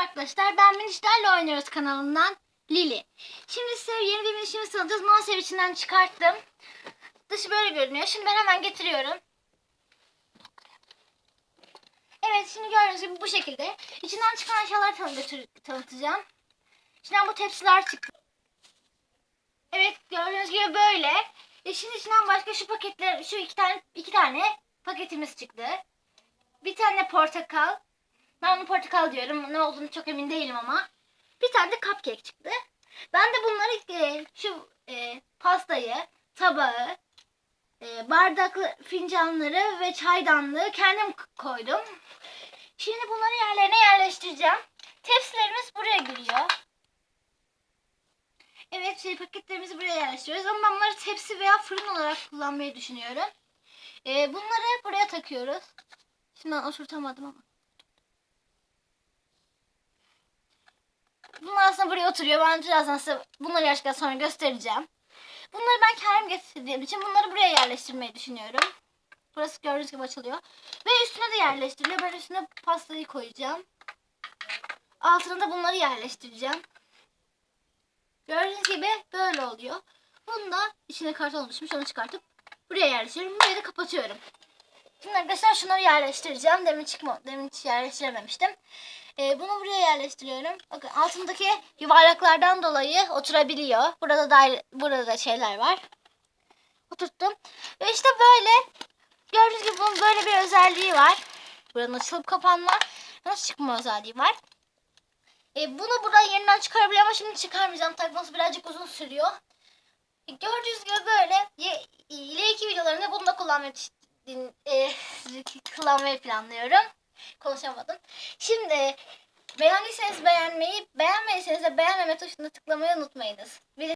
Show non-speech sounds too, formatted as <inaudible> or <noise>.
arkadaşlar ben Minişlerle Oynuyoruz kanalından Lili. Şimdi size yeni bir minişimiz tanıtacağız. Maalesef içinden çıkarttım. Dışı böyle görünüyor. Şimdi ben hemen getiriyorum. Evet şimdi gördüğünüz gibi bu şekilde. İçinden çıkan eşyaları tanı- tanıtacağım. İçinden bu tepsiler çıktı. Evet gördüğünüz gibi böyle. E şimdi içinden başka şu paketler, şu iki tane iki tane paketimiz çıktı. Bir tane portakal. Ben onu portakal diyorum. Ne olduğunu çok emin değilim ama. Bir tane de cupcake çıktı. Ben de bunları e, şu e, pastayı, tabağı, e, bardaklı fincanları ve çaydanlığı kendim koydum. Şimdi bunları yerlerine yerleştireceğim. Tepsilerimiz buraya giriyor. Evet şey, paketlerimizi buraya yerleştiriyoruz ama ben bunları tepsi veya fırın olarak kullanmayı düşünüyorum. E, bunları buraya takıyoruz. Şimdi ben oturtamadım ama. Bunlar aslında buraya oturuyor. Ben birazdan size bunları gerçekten sonra göstereceğim. Bunları ben kendim getirdiğim için bunları buraya yerleştirmeyi düşünüyorum. Burası gördüğünüz gibi açılıyor. Ve üstüne de yerleştiriliyor. Ben üstüne pastayı koyacağım. Altına da bunları yerleştireceğim. Gördüğünüz gibi böyle oluyor. Bunu da içine karton oluşmuş. Onu çıkartıp buraya yerleştiriyorum. Burayı da kapatıyorum. Şimdi arkadaşlar şunları yerleştireceğim. Demin çıkma, demin hiç yerleştirememiştim. Ee, bunu buraya yerleştiriyorum. Bakın altındaki yuvarlaklardan dolayı oturabiliyor. Burada da burada da şeyler var. Oturttum. Ve işte böyle gördüğünüz gibi bunun böyle bir özelliği var. Buranın açılıp kapanma, nasıl çıkma özelliği var. Ee, bunu buradan yerinden çıkarabiliyorum ama şimdi çıkarmayacağım. Takması birazcık uzun sürüyor. E, Gördüğünüz gibi böyle ileriki videolarında bunu da kullanmayı, e, <laughs> kullanmayı planlıyorum. Konuşamadım. Şimdi beğendiyseniz beğenmeyi, beğenmediyseniz de beğenmeme tuşuna tıklamayı unutmayınız. Bir